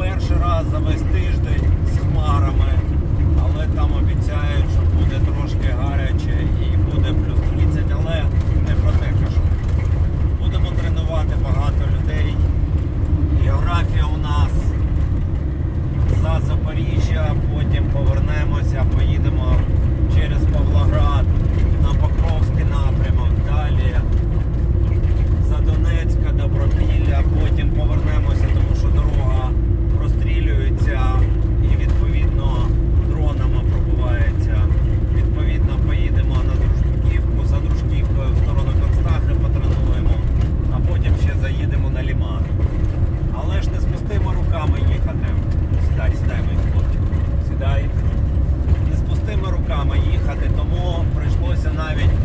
перший раз за весь тиждень. їхати, тому прийшлося навіть